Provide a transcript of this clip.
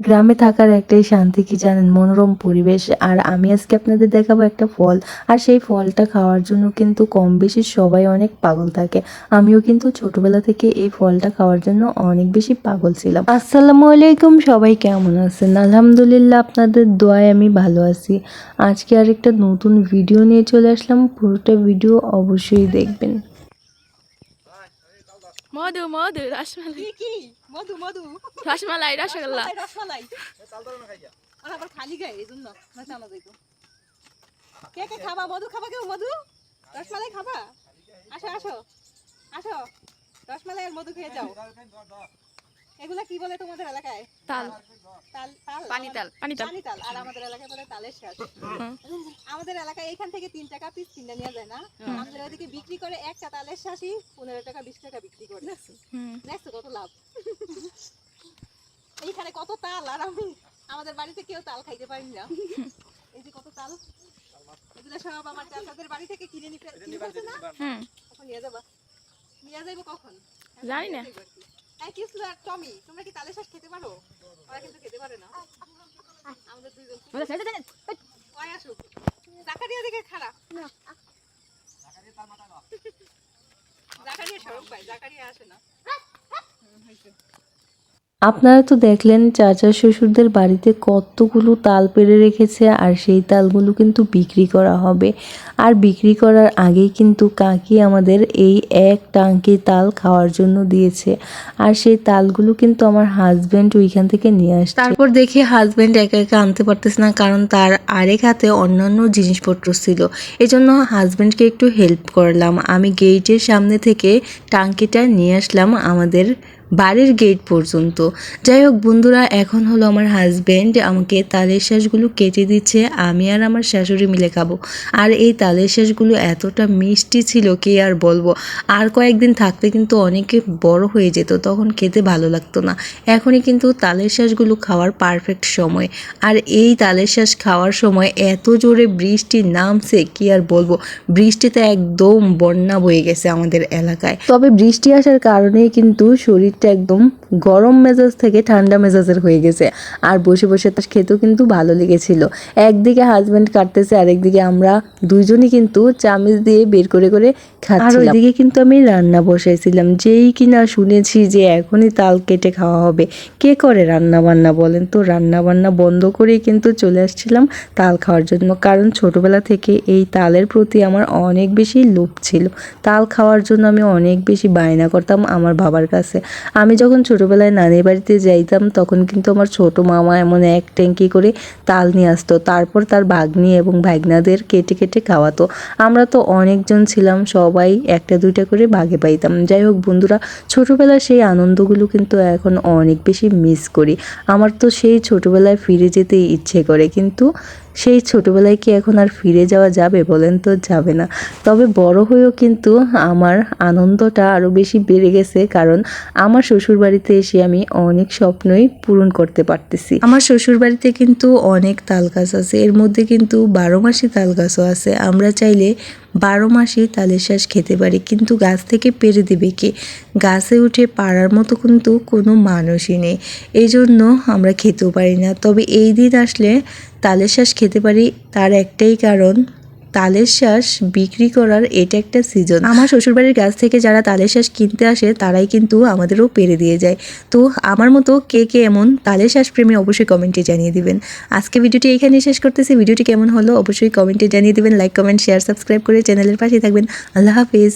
গ্রামে থাকার একটাই শান্তি কি জানেন? মনোরম পরিবেশ। আর আমি আজকে আপনাদের দেখাবো একটা ফল। আর সেই ফলটা খাওয়ার জন্য কিন্তু কম বেশি সবাই অনেক পাগল থাকে। আমিও কিন্তু ছোটবেলা থেকে এই ফলটা খাওয়ার জন্য অনেক বেশি পাগল ছিলাম। আসসালামু আলাইকুম, সবাই কেমন আছেন? আলহামদুলিল্লাহ আপনাদের দোয়ায় আমি ভালো আছি। আজকে আরেকটা নতুন ভিডিও নিয়ে চলে আসলাম। পুরোটা ভিডিও অবশ্যই দেখবেন। মধু মধু রসমালাই। কি মধু মধু। রসমালাই রসগোল্লা। রসমালাই আর আবার খালি গায়ে এই জন্য না যাইতো। কে কে খাবা? মধু খাবা কেউ? মধু? রসমালাই খাবা? আসো আসো আসো। রসমালাই আর মধু খেয়ে যাও। এগুলা কি বলে তোমাদের এলাকায়? তাল। তাল তাল? পানি তাল। পানি তাল। পানি তাল। আর আমাদের এলাকায় বলে তালের আমাদের এলাকায় এখান থেকে তিন টাকা পিস কিনে নেওয়া যায় না। আমাদের ওদিকে বিক্রি করে একটা তালের পনেরো টাকা বিশ টাকা বিক্রি করে। দেখছ কত লাভ। এইখানে কত তাল আর আমি আমাদের বাড়িতে কেউ তাল খাইতে পারি না। এই যে কত তাল। এগুলো সব আমার চাচাদের বাড়ি থেকে কিনে নিতে কিনে না? হুম। কখন নিয়ে যাবা। নিয়ে যাইবো কখন? জানি না। হ্যাঁ কিসলু আর টমি। তোমরা কি তালের শাক খেতে পারো? ওরা কিন্তু খেতে পারে না। আমাদের দুইজন ওই আসুক। জাকারিয়া দিকে খারাপ জাকারিয়া সড়ক পায় জাকারিয়া আসে না। হ্যাঁ হয়েছে। আপনারা তো দেখলেন চাচা শ্বশুরদের বাড়িতে কতগুলো তাল পেড়ে রেখেছে, আর সেই তালগুলো কিন্তু বিক্রি করা হবে। আর বিক্রি করার আগেই কিন্তু কাকি আমাদের এই এক টাঙ্কি তাল খাওয়ার জন্য দিয়েছে। আর সেই তালগুলো কিন্তু আমার হাজব্যান্ড ওইখান থেকে নিয়ে আসছে। তারপর দেখি হাজব্যান্ড একা একা আনতে পারতেছে না, কারণ তার আরেক হাতে অন্যান্য জিনিসপত্র ছিল। এজন্য হাজব্যান্ডকে একটু হেল্প করলাম। আমি গেইটের সামনে থেকে টাঙ্কিটা নিয়ে আসলাম আমাদের বাড়ির গেট পর্যন্ত। যাই হোক বন্ধুরা, এখন হলো আমার হাজব্যান্ড আমাকে তালের শ্বাসগুলো কেটে দিচ্ছে, আমি আর আমার শাশুড়ি মিলে খাব। আর এই তালের শ্বাসগুলো এতটা মিষ্টি ছিল, কি আর বলব? আর কয়েকদিন থাকতে কিন্তু অনেকে বড় হয়ে যেত, তখন খেতে ভালো লাগতো না। এখনই কিন্তু তালের শ্বাসগুলো খাওয়ার পারফেক্ট সময়। আর এই তালের শ্বাস খাওয়ার সময় এত জোরে বৃষ্টি নামছে, কি আর বলব? বৃষ্টিতে একদম বন্যা বয়ে গেছে আমাদের এলাকায়। তবে বৃষ্টি আসার কারণেই কিন্তু শরীরটা একদম গরম মেজাজ থেকে ঠান্ডা মেজাজের হয়ে গেছে। আর বসে বসে তার খেতেও কিন্তু ভালো লেগেছিল। একদিকে হাজবেন্ড কাটতেছে, আরেকদিকে আমরা দুইজনই কিন্তু চামিচ দিয়ে বের করে করে খাচ্ছিলাম। আর ওইদিকে কিন্তু আমি রান্না বসাইছিলাম। যেই কিনা শুনেছি যে এখনই তাল কেটে খাওয়া হবে। কে করে রান্না বান্না বলেন তো? রান্না বান্না বন্ধ করেই কিন্তু চলে আসছিলাম তাল খাওয়ার জন্য। কারণ ছোটবেলা থেকে এই তালের প্রতি আমার অনেক বেশি লোভ ছিল। তাল খাওয়ার জন্য আমি অনেক বেশি বায়না করতাম আমার বাবার কাছে। আমি যখন ছোটোবেলায় নানির বাড়িতে যাইতাম, তখন কিন্তু আমার ছোট মামা এমন এক ট্যাঙ্কি করে তাল নিয়ে আসতো। তারপর তার ভাগ্নি এবং ভাগনাদের কেটে কেটে খাওয়াতো। আমরা তো অনেকজন ছিলাম, সবাই একটা দুইটা করে ভাগে পাইতাম। যাই হোক বন্ধুরা, ছোটবেলার সেই আনন্দগুলো কিন্তু এখন অনেক বেশি মিস করি। আমার তো সেই ছোটোবেলায় ফিরে যেতে ইচ্ছে করে, কিন্তু সেই ছোটবেলায় কি এখন আর ফিরে যাওয়া যাবে বলেন তো যাবে না। তবে বড় হয়েও কিন্তু আমার আনন্দটা আরও বেশি বেড়ে গেছে কারণ আমার শ্বশুর বাড়িতে এসে আমি অনেক স্বপ্নই পূরণ করতে পারতেছি। আমার শ্বশুর বাড়িতে কিন্তু অনেক তাল গাছ আছে, এর মধ্যে কিন্তু বারো মাসি তাল গাছও আছে। আমরা চাইলে বারো মাসে তালের শ্বাস খেতে পারি, কিন্তু গাছ থেকে পেরে দেবে কে? গাছে উঠে পাড়ার মতো কিন্তু কোনো মানুষই নেই। এই জন্য আমরা খেতেও পারি না। তবে এই দিন আসলে তালের শ্বাস খেতে পারি, তার একটাই কারণ তালের শ্বাস বিক্রি করার এটা একটা সিজন আমার শ্বশুরবাড়ির গাছ থেকে যারা তালের শ্বাস কিনতে আসে, তারাই কিন্তু আমাদেরও পেরে দিয়ে যায়। তো আমার মতো কে কে এমন তালের শ্বাস প্রেমী অবশ্যই কমেন্টে জানিয়ে দিবেন। আজকে ভিডিওটি এখানে শেষ করতেছি। ভিডিওটি কেমন হলো অবশ্যই কমেন্টে জানিয়ে দিবেন। লাইক কমেন্ট শেয়ার সাবস্ক্রাইব করে চ্যানেলের পাশে থাকবেন। আল্লাহ হাফিজ।